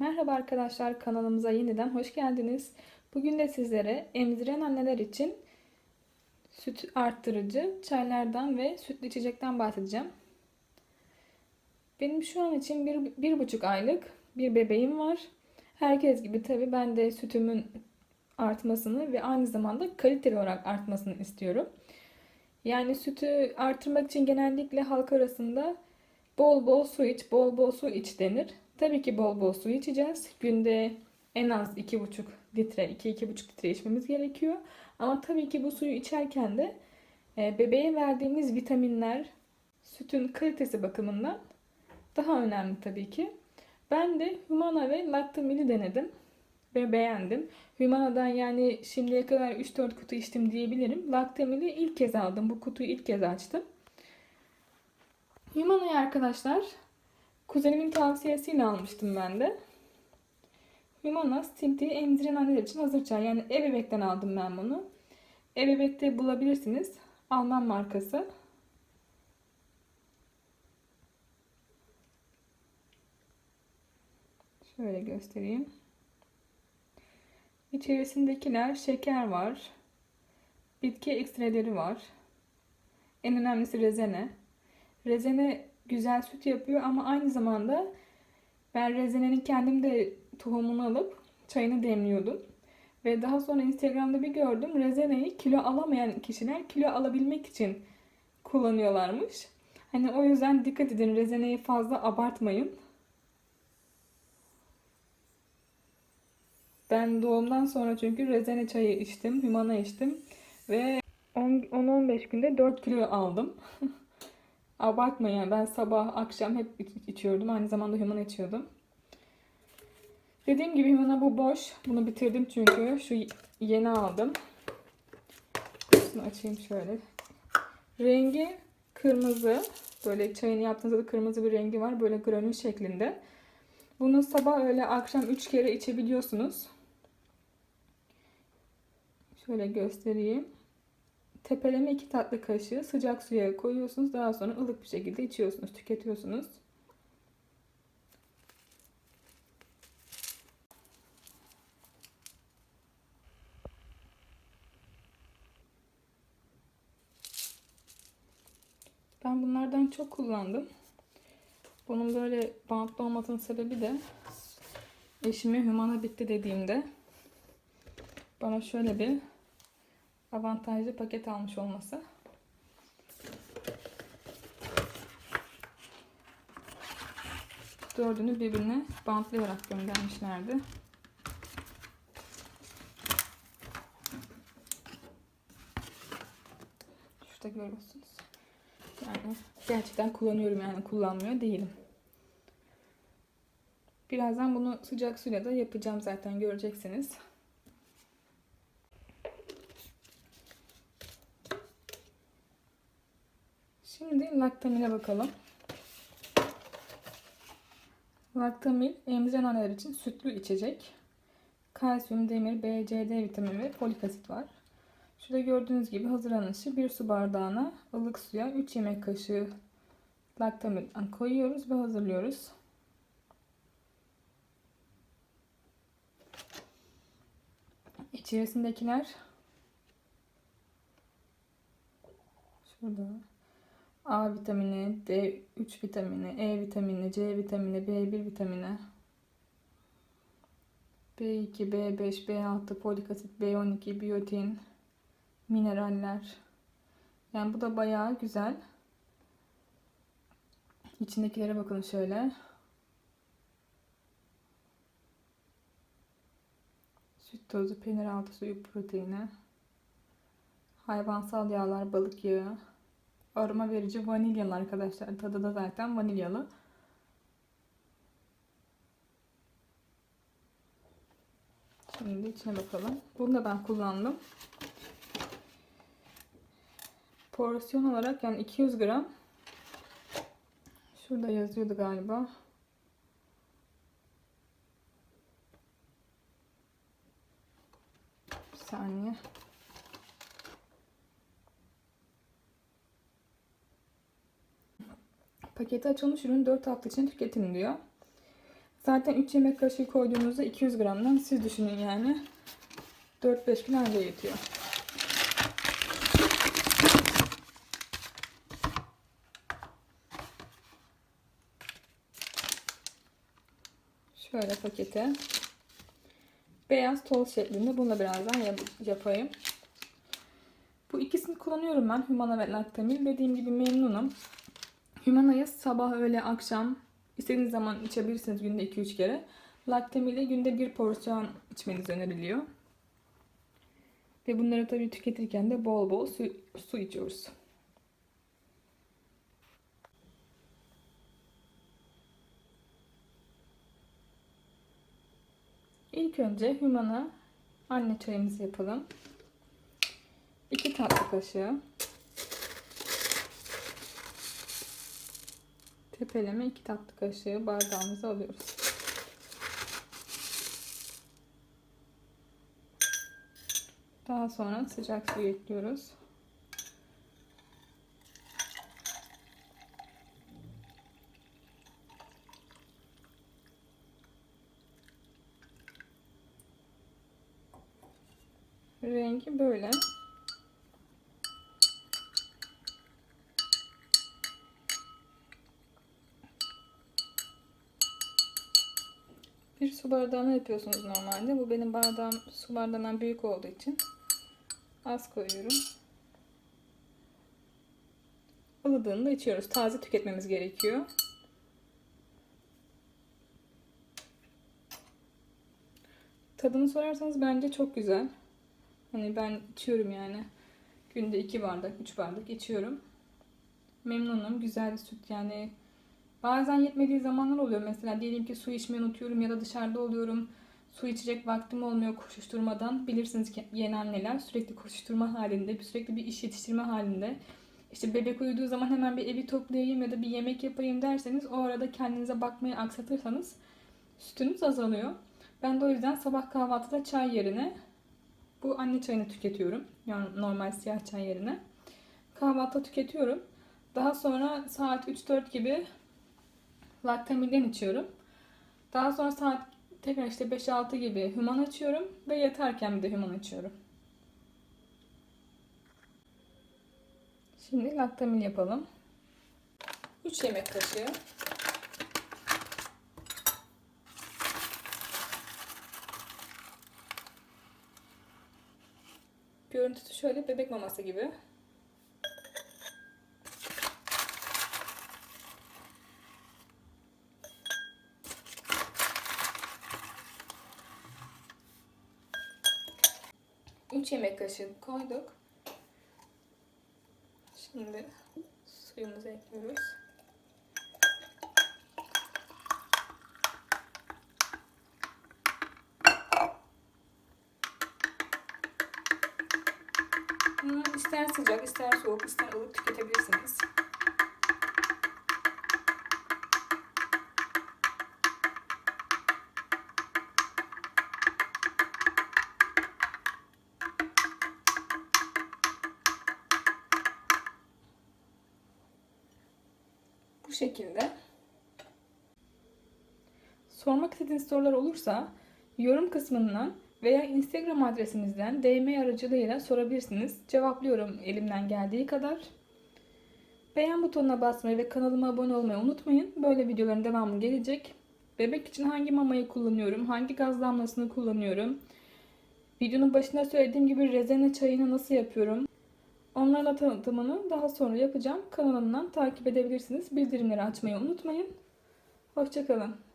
Merhaba arkadaşlar kanalımıza yeniden hoş geldiniz. Bugün de sizlere emziren anneler için süt arttırıcı çaylardan ve sütlü içecekten bahsedeceğim. Benim şu an için bir, bir buçuk aylık bir bebeğim var. Herkes gibi tabii ben de sütümün artmasını ve aynı zamanda kaliteli olarak artmasını istiyorum. Yani sütü artırmak için genellikle halk arasında bol bol su iç, bol bol su iç denir. Tabii ki bol bol su içeceğiz. Günde en az 2,5 litre, 2-2,5 litre içmemiz gerekiyor. Ama tabii ki bu suyu içerken de e, bebeğe verdiğimiz vitaminler sütün kalitesi bakımından daha önemli tabii ki. Ben de Humana ve Lactamil'i denedim ve beğendim. Humana'dan yani şimdiye kadar 3-4 kutu içtim diyebilirim. Lactamil'i ilk kez aldım. Bu kutuyu ilk kez açtım. Humana'yı arkadaşlar Kuzenimin tavsiyesiyle almıştım ben de. Humana Stim emziren anneler için hazır çay. Yani Ebebek'ten aldım ben bunu. Ebebek'te bulabilirsiniz. Alman markası. Şöyle göstereyim. İçerisindekiler şeker var. Bitki ekstreleri var. En önemlisi rezene. Rezene güzel süt yapıyor ama aynı zamanda ben rezenenin kendim de tohumunu alıp çayını demliyordum. Ve daha sonra Instagram'da bir gördüm. Rezeneyi kilo alamayan kişiler kilo alabilmek için kullanıyorlarmış. Hani o yüzden dikkat edin rezeneyi fazla abartmayın. Ben doğumdan sonra çünkü rezene çayı içtim, humana içtim ve 10-15 günde 4 kilo aldım. Abartma yani ben sabah akşam hep içiyordum. Aynı zamanda humana içiyordum. Dediğim gibi humana bu boş. Bunu bitirdim çünkü şu yeni aldım. Kutusunu açayım şöyle. Rengi kırmızı. Böyle çayını yaptığınızda da kırmızı bir rengi var. Böyle granül şeklinde. Bunu sabah öyle akşam 3 kere içebiliyorsunuz. Şöyle göstereyim. Tepeleme 2 tatlı kaşığı sıcak suya koyuyorsunuz. Daha sonra ılık bir şekilde içiyorsunuz, tüketiyorsunuz. Ben bunlardan çok kullandım. Bunun böyle bantlı olmasının sebebi de eşime humana bitti dediğimde bana şöyle bir avantajlı paket almış olması. Dördünü birbirine bantlayarak göndermişlerdi. Şurada görüyorsunuz. Yani gerçekten kullanıyorum yani kullanmıyor değilim. Birazdan bunu sıcak suyla da yapacağım zaten göreceksiniz. Şimdi laktamine bakalım. Laktamil emziren anneler için sütlü içecek. Kalsiyum, demir, B, C, D vitamini ve folik asit var. Şurada gördüğünüz gibi hazırlanışı bir su bardağına ılık suya 3 yemek kaşığı laktamil koyuyoruz ve hazırlıyoruz. İçerisindekiler şurada A vitamini, D3 vitamini, E vitamini, C vitamini, B1 vitamini, B2, B5, B6, folik asit, B12, biyotin, mineraller. Yani bu da bayağı güzel. İçindekilere bakın şöyle. Süt tozu, peynir altı suyu proteini, hayvansal yağlar, balık yağı, aroma verici vanilyalı arkadaşlar. Tadı da zaten vanilyalı. Şimdi içine bakalım. Bunu da ben kullandım. Porsiyon olarak yani 200 gram. Şurada yazıyordu galiba. Bir saniye. Paketi açılmış ürün 4 hafta için tüketin diyor. Zaten 3 yemek kaşığı koyduğunuzda 200 gramdan siz düşünün yani. 4-5 gün anca yetiyor. Şöyle pakete. Beyaz toz şeklinde. Bunu da birazdan yap- yapayım. Bu ikisini kullanıyorum ben. Humana ve Lactamil. Dediğim gibi memnunum. Humana'yı sabah, öğle, akşam istediğiniz zaman içebilirsiniz günde 2-3 kere. Lactamil'i günde bir porsiyon içmeniz öneriliyor. Ve bunları tabii tüketirken de bol bol su, su içiyoruz. İlk önce Humana anne çayımızı yapalım. 2 tatlı kaşığı. Tepeleme 2 tatlı kaşığı bardağımıza alıyoruz. Daha sonra sıcak suyu ekliyoruz. Rengi böyle. Bir su bardağına yapıyorsunuz normalde. Bu benim bardağım su bardağından büyük olduğu için az koyuyorum. Ilıdığında içiyoruz. Taze tüketmemiz gerekiyor. Tadını sorarsanız bence çok güzel. Hani ben içiyorum yani. Günde 2 bardak, 3 bardak içiyorum. Memnunum. Güzel süt yani. Bazen yetmediği zamanlar oluyor. Mesela diyelim ki su içmeyi unutuyorum ya da dışarıda oluyorum. Su içecek vaktim olmuyor koşuşturmadan. Bilirsiniz ki yeni anneler sürekli koşuşturma halinde, sürekli bir iş yetiştirme halinde. İşte bebek uyuduğu zaman hemen bir evi toplayayım ya da bir yemek yapayım derseniz o arada kendinize bakmayı aksatırsanız sütünüz azalıyor. Ben de o yüzden sabah kahvaltıda çay yerine bu anne çayını tüketiyorum. Yani normal siyah çay yerine. Kahvaltıda tüketiyorum. Daha sonra saat 3-4 gibi Lactamil'den içiyorum. Daha sonra saat tekrar işte 5-6 gibi human açıyorum ve yatarken bir de human açıyorum. Şimdi Lactamil yapalım. 3 yemek kaşığı. Görüntüsü şöyle bebek maması gibi. Üç yemek kaşığı koyduk. Şimdi suyumuzu ekliyoruz. Hmm, ister sıcak, ister soğuk, ister ılık tüketebilirsiniz. Şekilde. Sormak istediğiniz sorular olursa yorum kısmından veya Instagram adresimizden DM aracılığıyla sorabilirsiniz. Cevaplıyorum elimden geldiği kadar. Beğen butonuna basmayı ve kanalıma abone olmayı unutmayın. Böyle videoların devamı gelecek. Bebek için hangi mamayı kullanıyorum, hangi gaz damlasını kullanıyorum. Videonun başında söylediğim gibi rezene çayını nasıl yapıyorum. Onlarla tanıtımını daha sonra yapacağım. Kanalımdan takip edebilirsiniz. Bildirimleri açmayı unutmayın. Hoşçakalın.